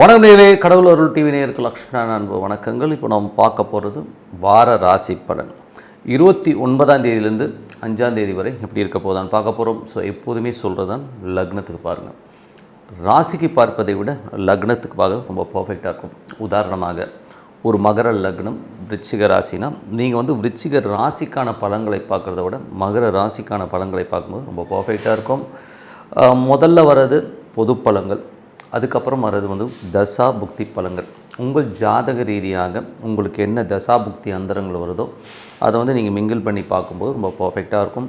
வணக்கம் கடவுள் அருள் டிவி நேருக்கு லக்ஷ்மண அன்பு வணக்கங்கள். இப்போ நாம் பார்க்க போகிறது வார ராசி பலன். இருபத்தி ஒன்பதாம் தேதியிலேருந்து அஞ்சாம் தேதி வரை எப்படி இருக்க போதான்னு பார்க்க போகிறோம் ஸோ எப்போதுமே சொல்கிறது தான் லக்னத்துக்கு பாருங்கள் ராசிக்கு பார்ப்பதை விட லக்னத்துக்கு பார்க்க ரொம்ப பர்ஃபெக்டாக இருக்கும். உதாரணமாக ஒரு மகர லக்னம் விருச்சிக ராசினா நீங்கள் வந்து விருச்சிக ராசிக்கான பலன்களை பார்க்குறத விட மகர ராசிக்கான பலன்களை பார்க்கும்போது ரொம்ப பர்ஃபெக்டாக இருக்கும். முதல்ல வர்றது பொது பலங்கள் அதுக்கப்புறம் வர்றது வந்து தசா புக்தி பலங்கள் உங்கள் ஜாதக ரீதியாக உங்களுக்கு என்ன தசா புக்தி அந்தரங்கள் வருதோ அதை வந்து நீங்கள் மிங்கிள் பண்ணி பார்க்கும்போது ரொம்ப பர்ஃபெக்டாக இருக்கும்.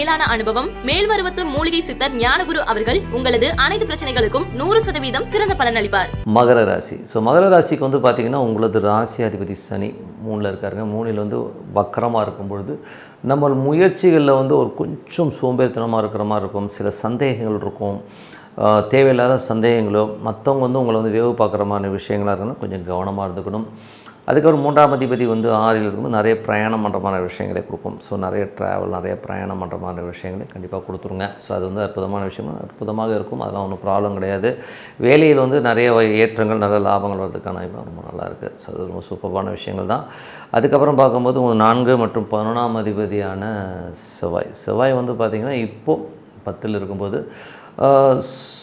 மேலான அனுபவம் மேல்மருவத்தூர் மூலிகை சித்தர் ஞானகுரு அவர்கள் உங்களது அனைத்து பிரச்சனைகளுக்கும் நூறு சதவீதம் சிறந்த பலனளிப்பார் மகர ராசி. ஸோ மகர ராசிக்கு வந்து பார்த்தீங்கன்னா உங்களது ராசி அதிபதி சனி மூணில் இருக்காருங்க. மூணில் வந்து வக்கரமாக இருக்கும் பொழுது நம்ம முயற்சிகளில் வந்து ஒரு கொஞ்சம் சோம்பேறித்தனமாக இருக்கிற மாதிரி இருக்கும். சில சந்தேகங்கள் இருக்கும். தேவையில்லாத சந்தேகங்களோ மற்றவங்க வந்து உங்களை வந்து வேவு பார்க்குற மாதிரி விஷயங்களாக இருக்கணும் கொஞ்சம் கவனமாக இருந்துக்கணும். அதுக்கப்புறம் மூன்றாம் அதிபதி வந்து ஆறில் இருக்கும்போது நிறைய பிரயாணம் பண்ணுற மாதிரி விஷயங்களை கொடுக்கும். ஸோ நிறைய ட்ராவல் நிறைய பிரயாணம் பண்ணுற மாதிரி விஷயங்களை கண்டிப்பாக கொடுத்துருங்க. ஸோ அது வந்து அற்புதமான விஷயம் அற்புதமாக இருக்கும். அதெல்லாம் ஒன்றும் ப்ராப்ளம் கிடையாது. வேலையில் வந்து நிறைய வ- ஏற்றங்கள் நல்ல லாபங்கள் வர்றதுக்கான ரொம்ப நல்லா இருக்குது ஸோ அது ரொம்ப சூப்பரான விஷயங்கள் தான். அதுக்கப்புறம் பார்க்கும்போது நான்கு மற்றும் பதினொன்றாம் அதிபதியான செவ்வாய். செவ்வாய் வந்து பார்த்திங்கன்னா இப்போது பத்தில் இருக்கும்போது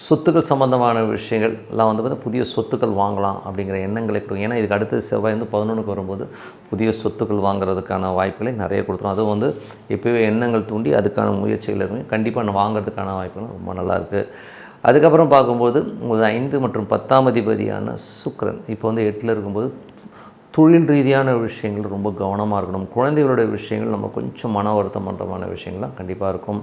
சொத்துக்கள் சம்மந்தமான விஷயங்கள் எல்லாம் வந்து பார்த்தா புதிய சொத்துக்கள் வாங்கலாம் அப்படிங்கிற எண்ணங்களை கொடுக்கும். ஏன்னா இதுக்கு அடுத்து செவ்வாய் வந்து பதினொன்றுக்கு வரும்போது புதிய சொத்துக்கள் வாங்குறதுக்கான வாய்ப்புகளை நிறைய கொடுத்துரும். அதுவும் வந்து எப்போவே எண்ணங்கள் தூண்டி அதுக்கான முயற்சிகள் இருக்கும் கண்டிப்பாக நான் வாங்குறதுக்கான வாய்ப்புகள் ரொம்ப நல்லாயிருக்கு அதுக்கப்புறம் பார்க்கும்போது உங்களுக்கு ஐந்து மற்றும் பத்தாம் அதிபதியான சுக்ரன் இப்போ வந்து எட்டில் இருக்கும்போது தொழில் ரீதியான விஷயங்கள் ரொம்ப கவனமாக இருக்கணும். குழந்தைகளுடைய விஷயங்கள் நம்ம கொஞ்சம் மன வருத்தமன்றமான பண்ணுறமான விஷயங்கள்லாம் கண்டிப்பாக இருக்கும்.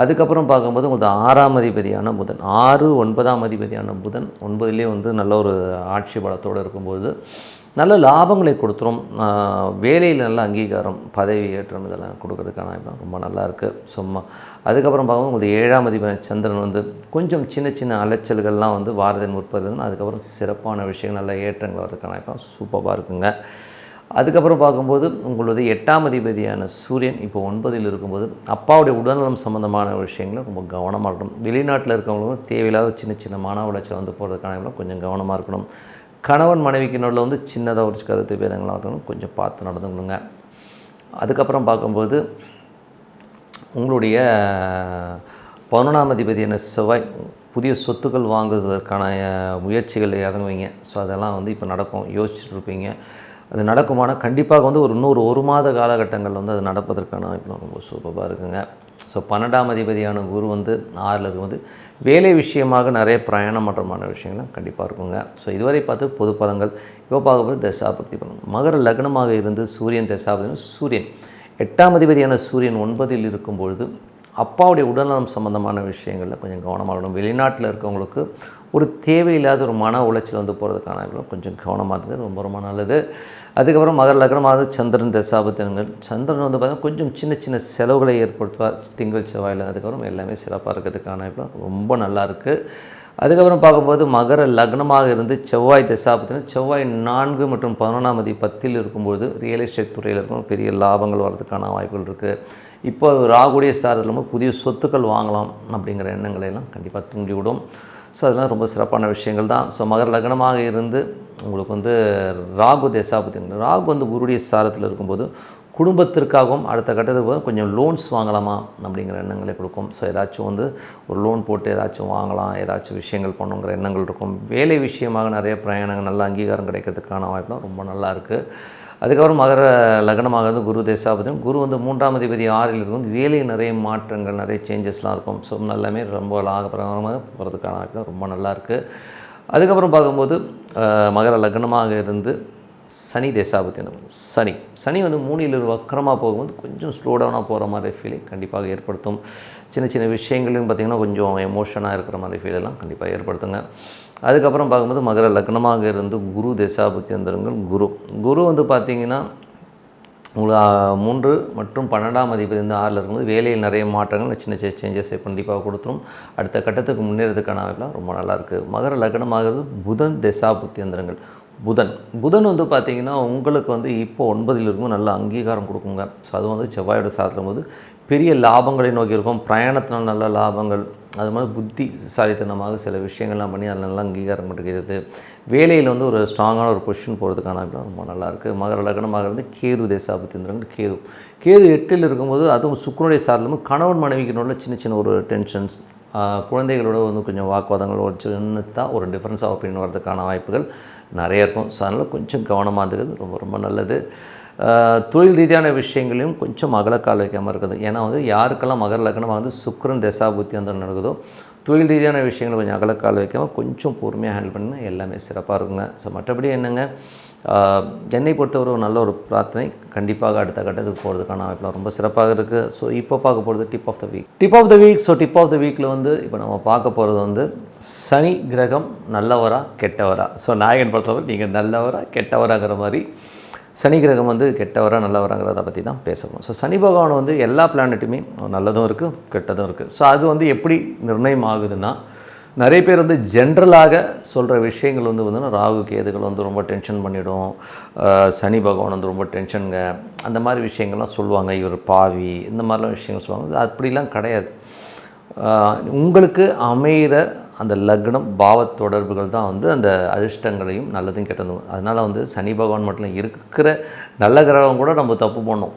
அதுக்கப்புறம் பார்க்கும்போது உங்களுக்கு ஆறாம் அதிபதியான புதன். ஆறு ஒன்பதாம் அதிபதியான புதன் ஒன்பதுலேயே வந்து நல்ல ஒரு ஆட்சி பலத்தோடு இருக்கும்போது நல்ல லாபங்களை கொடுத்துரும். வேலையில் நல்ல அங்கீகாரம் பதவி ஏற்றம் இதெல்லாம் கொடுக்கறதுக்கான ரொம்ப நல்லா இருக்குது சும்மா அதுக்கப்புறம் பார்க்கும்போது உங்களுக்கு ஏழாம் அதிபதி சந்திரன் வந்து கொஞ்சம் சின்ன சின்ன அலைச்சல்கள்லாம் வந்து வாரதின் உற்பத்தி அதுக்கப்புறம் சிறப்பான விஷயங்கள் நல்ல ஏற்றங்கள் வரதுக்கான வாய்ப்பு சூப்பராக இருக்குங்க. அதுக்கப்புறம் பார்க்கும்போது உங்களது எட்டாம் அதிபதியான சூரியன் இப்போ ஒன்பதில் இருக்கும்போது அப்பாவுடைய உடல்நலம் சம்மந்தமான விஷயங்களை ரொம்ப கவனமாக இருக்கணும். வெளிநாட்டில் இருக்கவங்களுக்கும் தேவையில்லாத சின்ன சின்ன மன உளைச்சல் வந்து போகிறதுக்கான கொஞ்சம் கவனமாக இருக்கணும். கணவன் மனைவிக்கு நடுவில் வந்து சின்னதாக ஒரு கருத்து பேதங்களாக இருக்கணும். கொஞ்சம் பார்த்து நடந்துக்கணுங்க. அதுக்கப்புறம் பார்க்கும்போது உங்களுடைய பதினொன்றாம் அதிபதியான செவ்வாய் புதிய சொத்துக்கள் வாங்குவதற்கான முயற்சிகள் இறங்குவீங்க ஸோ அதெல்லாம் வந்து இப்போ நடக்கும். யோசிச்சுட்டு இருப்பீங்க. அது நடக்குமானா கண்டிப்பாக வந்து ஒரு இன்னொரு ஒரு மாத காலகட்டங்கள் வந்து அது நடப்பதற்கான வாய்ப்பு ரொம்ப சூப்பராக இருக்குங்க. ஸோ பன்னெண்டாம் அதிபதியான குரு வந்து ஆறில் வந்து வேலை விஷயமாக நிறைய பிரயாணம் பண்ணுறமான விஷயங்கள்லாம் கண்டிப்பாக இருக்குங்க. ஸோ இதுவரை பார்த்து பொது பலங்கள் இப்போ பார்க்கும்போது தசாபக்தி பலன். மகர லக்னமாக இருந்து சூரியன் தசாபதி சூரியன். எட்டாம் அதிபதியான சூரியன் ஒன்பதில் இருக்கும் பொழுது அப்பாவுடைய உடல்நலம் சம்மந்தமான விஷயங்களில் கொஞ்சம் கவனமாக இருக்கணும். வெளிநாட்டில் இருக்கவங்களுக்கு ஒரு தேவையில்லாத ஒரு மன உளைச்சல் வந்து போகிறதுக்கான கொஞ்சம் கவனமாக இருந்தது ரொம்ப ரொம்ப நல்லது. அதுக்கப்புறம் மகர லக்னமாக சந்திரன் தசாபத்தினங்கள் சந்திரன் வந்து பார்த்தீங்கன்னா கொஞ்சம் சின்ன சின்ன செலவுகளை ஏற்படுத்துவார். திங்கள் செவ்வாயில். அதுக்கப்புறம் எல்லாமே சிறப்பாக இருக்கிறதுக்கான ரொம்ப நல்லா இருக்குது அதுக்கப்புறம் பார்க்கும்போது மகர லக்னமாக இருந்து செவ்வாய் தசாபத்தின செவ்வாய் நான்கு மற்றும் பதினொன்றாம் தேதி பத்தில் இருக்கும்போது ரியல் எஸ்டேட் துறையில் இருக்கும் பெரிய லாபங்கள் வர்றதுக்கான வாய்ப்புகள் இருக்குது இப்போ ராகுடைய சாரத்தில் புதிய சொத்துக்கள் வாங்கலாம் அப்படிங்கிற எண்ணங்களை எல்லாம் கண்டிப்பாக தூண்டிவிடும். ஸோ அதெல்லாம் ரொம்ப சிறப்பான விஷயங்கள் தான். ஸோ மகர லக்னமாக இருந்து உங்களுக்கு வந்து ராகு தசாபத்தின ராகு வந்து குருடைய சாரத்தில் இருக்கும்போது குடும்பத்திற்காகவும் அடுத்த கட்டத்துக்கு போது கொஞ்சம் லோன்ஸ் வாங்கலாமா அப்படிங்கிற எண்ணங்களை கொடுக்கும். ஸோ ஏதாச்சும் வந்து ஒரு லோன் போட்டு ஏதாச்சும் வாங்கலாம் ஏதாச்சும் விஷயங்கள் பண்ணுங்கிற எண்ணங்கள் இருக்கும். வேலை விஷயமாக நிறைய பிரயாணங்கள் நல்ல அங்கீகாரம் கிடைக்கிறதுக்கான வாய்ப்புலாம் ரொம்ப நல்லா இருக்குது அதுக்கப்புறம் மகர லக்னமாக வந்து குரு தேசாபதியும் குரு வந்து மூன்றாம் அதிபதி ஆறில் இருக்கும் வேலை நிறைய மாற்றங்கள் நிறைய சேஞ்சஸ்லாம் இருக்கும். ஸோ எல்லாமே ரொம்ப லாபகரமாக போகிறதுக்கான வாய்ப்புலாம் ரொம்ப நல்லாயிருக்கு அதுக்கப்புறம் பார்க்கும்போது மகர லக்னமாக இருந்து சனி தேசாபத்தி அந்த சனி. சனி வந்து மூணில் ஒரு வக்கரமாக போகும்போது கொஞ்சம் ஸ்லோ டவுனாக போகிற மாதிரி ஃபீலிங் கண்டிப்பாக ஏற்படுத்தும். சின்ன சின்ன விஷயங்களையும் பார்த்திங்கன்னா கொஞ்சம் எமோஷனாக இருக்கிற மாதிரி ஃபீலெல்லாம் கண்டிப்பாக ஏற்படுத்துங்க. அதுக்கப்புறம் பார்க்கும்போது மகர லக்னமாக இருந்து குரு தேசாபத்தி அந்தரங்கள் குரு. குரு வந்து பார்த்திங்கன்னா உங்களுக்கு மூன்று மற்றும் பன்னெண்டாம் அதிபதி வந்து ஆறில் இருக்கும்போது வேலையில் நிறைய மாற்றங்கள் சின்ன சின்ன சேஞ்சஸை கண்டிப்பாக கொடுத்துரும். அடுத்த கட்டத்துக்கு முன்னேறதுக்கான வாய்ப்புலாம் ரொம்ப நல்லாயிருக்கு மகர லக்னமாகிறது புதன் திசாபுத்தி அந்தரங்கள் புதன். புதன் வந்து பார்த்திங்கன்னா உங்களுக்கு வந்து இப்போ ஒன்பதில் இருக்கும் நல்ல அங்கீகாரம் கொடுக்குங்க. ஸோ அது வந்து செவ்வாயோட சாத்திரம் போது பெரிய லாபங்களை நோக்கி இருக்கும். பிரயாணத்தினால் நல்ல லாபங்கள் அது மாதிரி புத்திசாலித்தனமாக சில விஷயங்கள்லாம் பண்ணி அதில் நல்லா அங்கீகாரம் கொடுக்கிறது. வேலையில் வந்து ஒரு ஸ்ட்ராங்கான ஒரு பொசிஷன் போகிறதுக்கான ரொம்ப நல்லாயிருக்கு மகர லக்னமாக இருந்து கேது தேசாபத்திந்திரங்கள் கேது. கேது எட்டில் இருக்கும்போது அதுவும் சுக்கரனுடைய சார்லும் கணவன் மனைவிக்கு நடுவில் சின்ன சின்ன ஒரு டென்ஷன்ஸ் குழந்தைகளோட வந்து கொஞ்சம் வாக்குவாதங்கள் ஒரு தான் ஒரு டிஃப்ரென்ஸ் ஆஃப் ஒப்பீனியன் வரதுக்கான வாய்ப்புகள் நிறைய இருக்கும். ஸோ அதனால் கொஞ்சம் கவனமாக இருக்கிறது ரொம்ப ரொம்ப நல்லது. தொழில் ரீதியான விஷயங்களையும் கொஞ்சம் அகலக்கால் வைக்காமல் இருக்குது ஏன்னா வந்து யாருக்கெல்லாம் மகர லக்னமாக வந்து சுக்கரன் தசாபுத்தி அந்த நடக்குதோ தொழில் ரீதியான விஷயங்களை கொஞ்சம் அகலக்கால் வைக்காமல் கொஞ்சம் பொறுமையாக ஹேண்டில் பண்ணால் எல்லாமே சிறப்பாக இருக்குங்க. ஸோ மற்றபடி என்னங்க? என்னை பொறுத்தவரை ஒரு நல்ல ஒரு பிரார்த்தனை. கண்டிப்பாக அடுத்த கட்டத்துக்கு போகிறதுக்கான வாய்ப்புலாம் ரொம்ப சிறப்பாக இருக்குது ஸோ இப்போ பார்க்க போகிறது tip of the week tip of the week so tip of the வீக்கில் வந்து இப்போ நம்ம பார்க்க போகிறது வந்து சனி கிரகம் நல்லவரா கெட்டவரா? ஸோ நாயகன் பொறுத்தவரை நீங்கள் நல்லவரா கெட்டவராங்கிற மாதிரி சனி கிரகம் வந்து கெட்டவராக நல்லவராங்கிறத பற்றி தான் பேசணும். ஸோ சனி பகவான் வந்து எல்லா பிளானட்டுமே நல்லதும் இருக்குது கெட்டதும் இருக்குது ஸோ அது வந்து எப்படி நிர்ணயம் ஆகுதுன்னா நிறைய பேர் வந்து ஜென்ரலாக சொல்கிற விஷயங்கள் வந்து வந்து ராகு கேதுகள் வந்து ரொம்ப டென்ஷன் பண்ணிவிடும் சனி பகவான் வந்து ரொம்ப டென்ஷனுங்க அந்த மாதிரி விஷயங்கள்லாம் சொல்லுவாங்க. இவர் பாவி இந்த மாதிரிலாம் விஷயங்கள் சொல்லுவாங்க. அது அப்படிலாம் கிடையாது. உங்களுக்கு அமைகிற அந்த லக்னம் பாவ தொடர்புகள் தான் வந்து அந்த அதிர்ஷ்டங்களையும் நல்லதும் கெட்டதும். அதனால் வந்து சனி பகவான் மட்டும் இருக்கிற நல்ல கிரகம் கூட நம்ம தப்பு பண்ணோம்.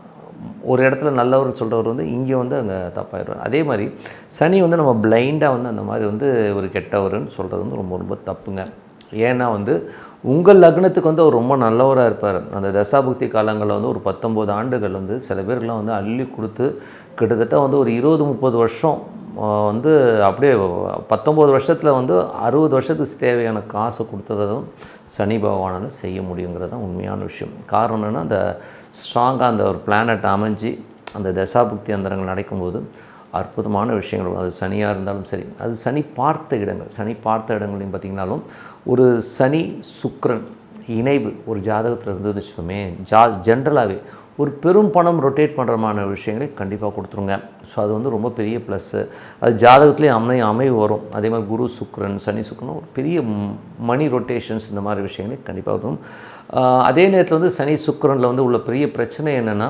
ஒரு இடத்துல நல்லவர் சொல்கிறவர் வந்து இங்கே வந்து அங்கே தப்பாயிடுவார். அதே மாதிரி சனி வந்து நம்ம பிளைண்டாக வந்து அந்த மாதிரி வந்து ஒரு கெட்டவர்னு சொல்கிறது வந்து ரொம்ப ரொம்ப தப்புங்க. ஏன்னா வந்து உங்கள் லக்னத்துக்கு வந்து அவர் ரொம்ப நல்லவராக இருப்பார். அந்த தசாபுக்தி காலங்களில் வந்து ஒரு பத்தொம்போது ஆண்டுகள் வந்து சில பேருக்குலாம் வந்து அள்ளி கொடுத்து கிட்டத்தட்ட வந்து ஒரு இருபது முப்பது வருஷம் வந்து அப்படியே பத்தொம்போது வருஷத்தில் வந்து அறுபது வருஷத்துக்கு தேவையான காசை கொடுத்துறதும் சனி பகவானால் செய்ய முடியுங்கிறது தான் உண்மையான விஷயம். காரணம் என்னென்னா அந்த ஸ்ட்ராங்காக அந்த ஒரு பிளானட் அமைஞ்சு அந்த தசாபுக்தி அந்தரங்கள் நடக்கும்போது அற்புதமான விஷயங்கள் அது சனியாக இருந்தாலும் சரி அது சனி பார்த்த இடங்கள் சனி பார்த்த இடங்களையும் பார்த்திங்கனாலும் ஒரு சனி சுக்கரன் இணைவு ஒரு ஜாதகத்தில் இருந்ததுன்னு வச்சுக்கோமே ஜா ஜென்ரலாகவே ஒரு பெரும் பணம் ரொட்டேட் பண்ணுறமான விஷயங்களை கண்டிப்பாக கொடுத்துருங்க. ஸோ அது வந்து ரொம்ப பெரிய ப்ளஸ்ஸு அது ஜாதகத்துலேயே அமை அமைவு வரும். அதே மாதிரி குரு சுக்ரன் சனி சுக்ரன் ஒரு பெரிய மணி ரொட்டேஷன்ஸ் இந்த மாதிரி விஷயங்களை கண்டிப்பாக வரும். அதே நேரத்தில் வந்து சனி சுக்ரனில் வந்து உள்ள பெரிய பிரச்சனை என்னென்னா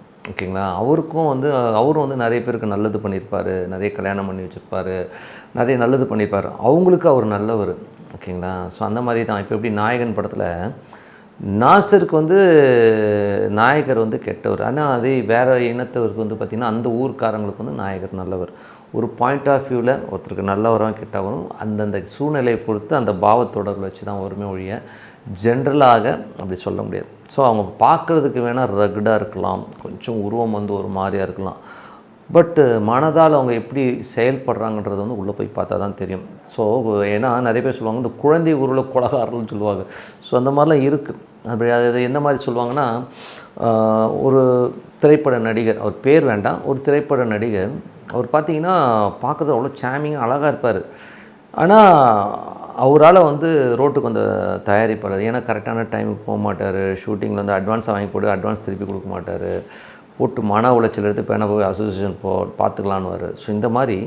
ஓகேங்களா? அவருக்கும் வந்து அவரும் வந்து நிறைய பேருக்கு நல்லது பண்ணியிருப்பார். நிறைய கல்யாணம் பண்ணி வச்சுருப்பாரு. நிறைய நல்லது பண்ணியிருப்பார். அவங்களுக்கு அவர் நல்லவர். ஓகேங்களா? ஸோ அந்த மாதிரி தான். இப்போ எப்படி நாயகன் படத்தில் நாசருக்கு வந்து நாயகர் வந்து கெட்டவர். ஆனால் அதே வேறு இனத்தவருக்கு வந்து பார்த்திங்கன்னா அந்த ஊர்க்காரங்களுக்கு வந்து நாயகர் நல்லவர். ஒரு பாயிண்ட் ஆஃப் வியூவில் ஒருத்தருக்கு நல்லவரும் கெட்டவரும் அந்தந்த சூழ்நிலையை பொறுத்து அந்த பாவத்தொடர்பு வச்சு தான் வருமே ஒழிய ஜென்ரலாக அப்படி சொல்ல முடியாது. ஸோ அவங்க பார்க்குறதுக்கு வேணால் ரகுடாக இருக்கலாம். கொஞ்சம் உருவம் வந்து ஒரு மாதிரியாக இருக்கலாம். பட்டு மனதால் அவங்க எப்படி செயல்படுறாங்கன்றது வந்து உள்ளே போய் பார்த்தா தான் தெரியும். ஸோ ஏன்னா நிறைய பேர் சொல்லுவாங்க இந்த குழந்தை உருவில் கொலகாரர்கள்னு சொல்லுவாங்க. ஸோ அந்த மாதிரிலாம் இருக்குது அப்படி அது எந்த மாதிரி சொல்லுவாங்கன்னா ஒரு திரைப்பட நடிகர் அவர் பேர் வேண்டாம். ஒரு திரைப்பட நடிகர் அவர் பார்த்தீங்கன்னா பார்க்குறது அவ்வளோ சாமிங்காக அழகாக இருப்பார். ஆனால் அவரால் வந்து ரோட்டுக்கு வந்து தயாரிப்பாளர் ஏன்னா கரெக்டான டைமுக்கு போக மாட்டார் ஷூட்டிங்கில் வந்து அட்வான்ஸாக வாங்கி போட்டு அட்வான்ஸ் திருப்பி கொடுக்க மாட்டார் போட்டு மன உளைச்சல் எடுத்து பேன போய் அசோசியேஷன் போ பார்த்துக்கலான்னு ஸோ இந்த மாதிரி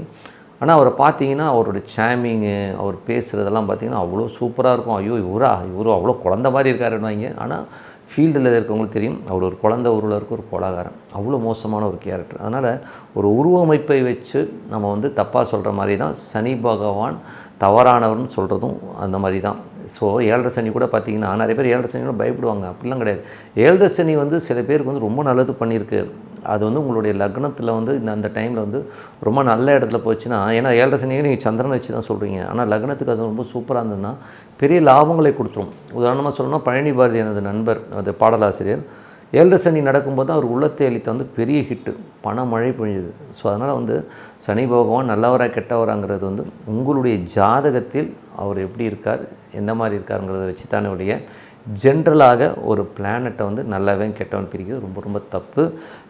ஆனால் அவரை பார்த்தீங்கன்னா அவரோட சாமிங்கு அவர் பேசுகிறதெல்லாம் பார்த்தீங்கன்னா அவ்வளோ சூப்பராக இருக்கும். ஐயோ இவரா? இவரும் அவ்வளோ குழந்த மாதிரி இருக்காருன்னு ஆனால் ஃபீல்டில் இருக்கவங்களுக்கு தெரியும் அவர் ஒரு குழந்த உருவில் இருக்க ஒரு கொலாகாரன் அவ்வளோ மோசமான ஒரு கேரக்டர் அதனால் ஒரு உருவமைப்பை வச்சு நம்ம வந்து தப்பாக சொல்கிற மாதிரி தான் சனி பகவான் தவறானவர்னு சொல்கிறதும் அந்த மாதிரி தான். ஸோ ஏழரை சனி கூட பார்த்தீங்கன்னா நிறைய பேர் ஏழரை சனி கூட பயப்படுவாங்க. அப்படிலாம் கிடையாது. ஏழரை சனி வந்து சில பேருக்கு வந்து ரொம்ப நல்லது பண்ணியிருக்கு. அது வந்து உங்களுடைய லக்னத்தில் வந்து இந்த அந்த டைமில் வந்து ரொம்ப நல்ல இடத்துல போச்சுன்னா ஏன்னா ஏழரை சனியை நீங்கள் சந்திரனை வச்சு தான் சொல்கிறீங்க ஆனால் லக்னத்துக்கு அது ரொம்ப சூப்பராக இருந்ததுன்னா பெரிய லாபங்களை கொடுத்துரும். உதாரணமாக சொல்லணும்னா பழனி பாரதி எனது நண்பர் அது பாடலாசிரியர். ஏழரை சனி நடக்கும்போது அவர் உள்ளத்தை அளித்த வந்து பெரிய ஹிட்டு பண மழை பொழியுது ஸோ அதனால் வந்து சனி பகவான் நல்லவராக கெட்டவராங்கிறது வந்து உங்களுடைய ஜாதகத்தில் அவர் எப்படி இருக்கார் எந்த மாதிரி இருக்காருங்கிறத வச்சு தானே உடைய ஜென்ரலாக ஒரு பிளானட்டை வந்து நல்லவன் கெட்டவன் பிரிக்கிறது ரொம்ப ரொம்ப தப்பு.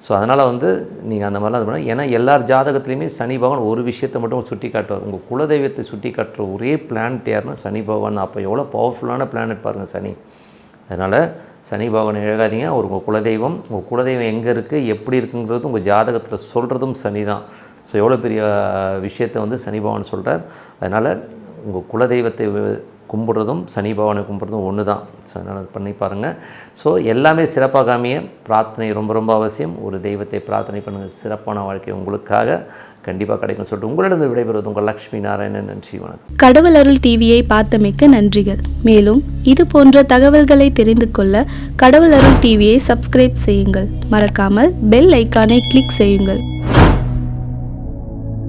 ஸோ அதனால் வந்து நீங்கள் அந்த மாதிரிலாம் இது பண்ண ஏன்னா எல்லார் ஜாதகத்துலேயுமே சனி பகவான் ஒரு விஷயத்தை மட்டும் சுட்டி காட்டுவார் உங்கள் குலதெய்வத்தை சுட்டி காட்டுற ஒரே பிளானட் யாருன்னா சனி பகவான் அப்போ எவ்வளோ பவர்ஃபுல்லான பிளானட் பாருங்கள் சனி. அதனால் சனி பகவான் இழகாதீங்க. ஒரு உங்கள் குலதெய்வம். உங்கள் குலதெய்வம் எங்கே இருக்குது எப்படி இருக்குங்கிறது உங்கள் ஜாதகத்தில் சொல்கிறதும் சனி தான். ஸோ எவ்வளோ பெரிய விஷயத்தை வந்து சனி பகவான் சொல்கிறார் அதனால் உங்கள் குலதெய்வத்தை கும்பிட்றதும் சனி பகவானை கும்பிட்றதும் ஒன்று தான் ஸோ அதனால் அது பண்ணி பாருங்கள் ஸோ எல்லாமே சிறப்பாகாமைய பிரார்த்தனை ரொம்ப ரொம்ப அவசியம். ஒரு தெய்வத்தை பிரார்த்தனை பண்ணுங்கள் சிறப்பான வாழ்க்கை உங்களுக்காக கண்டிப்பாக கிடைக்கும் சொல்லிட்டு உங்களிடம் விடைபெறுவது உங்கள் லக்ஷ்மி நாராயணன். நன்றி வணக்கம். கடவுள் அருள் டிவியை பார்த்தமைக்க நன்றிகள். மேலும் இது போன்ற தகவல்களை தெரிந்து கொள்ள கடவுள் அருள் டிவியை சப்ஸ்கிரைப் செய்யுங்கள். மறக்காமல் பெல் ஐக்கானை கிளிக் செய்யுங்கள்.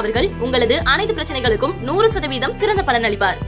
அவர்கள் உங்களது அனைத்து பிரச்சனைகளுக்கும் நூறு சதவீதம் சிறந்த பலன் அளிப்பார்.